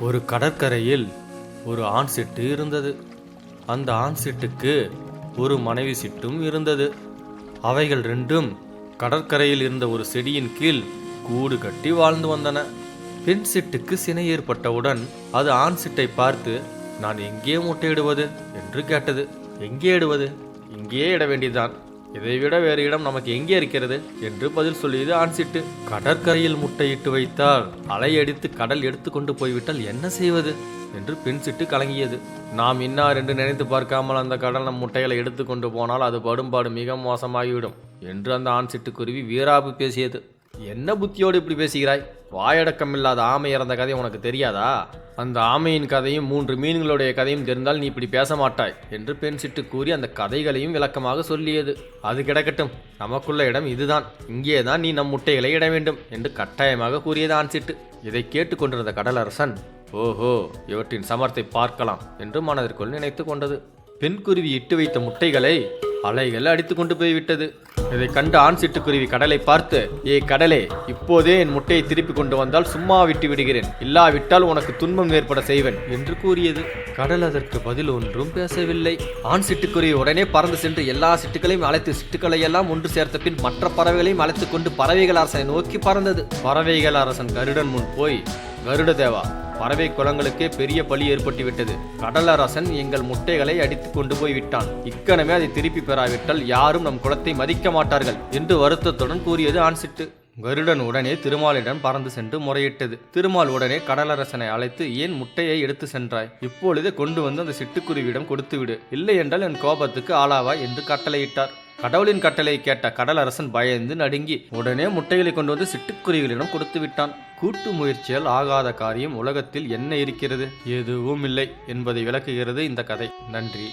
ஒரு கடற்கரையில் ஒரு ஆண் சிட்டு இருந்தது. அந்த ஆண் சிட்டுக்கு ஒரு மனைவி சிட்டும் இருந்தது. அவைகள் ரெண்டும் கடற்கரையில் இருந்த ஒரு செடியின் கீழ் கூடு கட்டி வாழ்ந்து வந்தன. பெண் சிட்டுக்கு சினை ஏற்பட்டவுடன் அது ஆண் சிட்டை பார்த்து நான் எங்கே முட்டையிடுவது? என்று கேட்டது. எங்கே இடுவது? இங்கே இட வேண்டியதுதான். இதைவிட வேறு இடம் நமக்கு எங்கே இருக்கிறது? என்று பதில் சொல்லியது ஆன்சிட்டு. கடற்கரையில் முட்டையிட்டு வைத்தால் அலையடித்து கடல் எடுத்துக்கொண்டு போய்விட்டால் என்ன செய்வது? என்று பெண் சிட்டு கலங்கியது. நாம் இன்னார் என்று நினைத்து பார்க்காமல் அந்த கடல் நம் முட்டைகளை எடுத்துக்கொண்டு போனால் அது படும்பாடு மிக மோசமாகிவிடும் என்று அந்த ஆண் சிட்டுக்குருவி வீராபு பேசியது. என்ன புத்தியோடு இப்படி பேசுகிறாய்? வாயடக்கம் இல்லாத ஆமை இறந்த கதை உனக்கு தெரியாதா? அந்த ஆமையின் கதையும் மூன்று மீன்களுடைய கதையும் தெரிந்தால் நீ இப்படி பேச மாட்டாய் என்று பெண் சிட்டு கூறி அந்த கதைகளையும் விளக்கமாக சொல்லியது. அது கிடக்கட்டும். நமக்குள்ள இடம் இதுதான். இங்கேதான் நீ நம் முட்டைகளை இட வேண்டும் என்று கட்டாயமாக கூறியது ஆண் சிட்டு. இதை கேட்டுக்கொண்டிருந்த கடலரசன் ஓஹோ இவற்றின் சமர்த்தை பார்க்கலாம் என்று மனதிற்குள் நினைத்து கொண்டது. பெண் குருவி இட்டு வைத்த முட்டைகளை அலைகள் அடித்து கொண்டு போய்விட்டது. இதை கண்டு ஆண் சிட்டுக்குருவி கடலை பார்த்து ஏ கடலே இப்போதே என் முட்டையை திருப்பி கொண்டு வந்தால் சும்மா விட்டு விடுகிறேன். இல்லாவிட்டால் உனக்கு துன்பம் ஏற்பட செய்வேன். என்று கூறியது. கடல் அதற்கு பதில் ஒன்றும் பேசவில்லை. ஆண் சிட்டுக்குருவி உடனே பறந்து சென்று எல்லா சிட்டுகளையும் அழைத்து சிட்டுக்களை எல்லாம் ஒன்று சேர்த்த பின் மற்ற பறவைகளையும் அழைத்துக் கொண்டு பறவைகள் அரசனை நோக்கி பறந்தது. பறவைகள் அரசன் கருடன் முன் போய் கருட தேவா பறவை குளங்களுக்கே பெரிய பலி ஏற்பட்டுவிட்டது. கடலரசன் எங்கள் முட்டைகளை அடித்து கொண்டு போய் விட்டான் இக்கணமே அதை திருப்பி பெறாவிட்டால் யாரும் நம் குளத்தை மதிக்க மாட்டார்கள் என்று வருத்தத்துடன் கூறியது ஆன்சிட்டு கருடன் உடனே திருமாலிடம் பறந்து சென்று முறையிட்டது. திருமால் உடனே கடலரசனை அழைத்து ஏன் முட்டையை எடுத்து சென்றாய்? இப்பொழுதே கொண்டு வந்து அந்த சிட்டுக்குருவியிடம் கொடுத்துவிடு. இல்லை என்றால் என் கோபத்துக்கு ஆளாவாய் என்று கட்டளையிட்டார். கடவுளின் கட்டளை கேட்ட கடல் அரசன் பயந்து நடுங்கி உடனே முட்டைகளை கொண்டு வந்து சிட்டுக்குருவிகளிடம் கொடுத்து விட்டான். கூட்டு முயற்சியால் ஆகாத காரியம் உலகத்தில் என்ன இருக்கிறது? எதுவும் இல்லை என்பதை விளக்குகிறது இந்த கதை. நன்றி.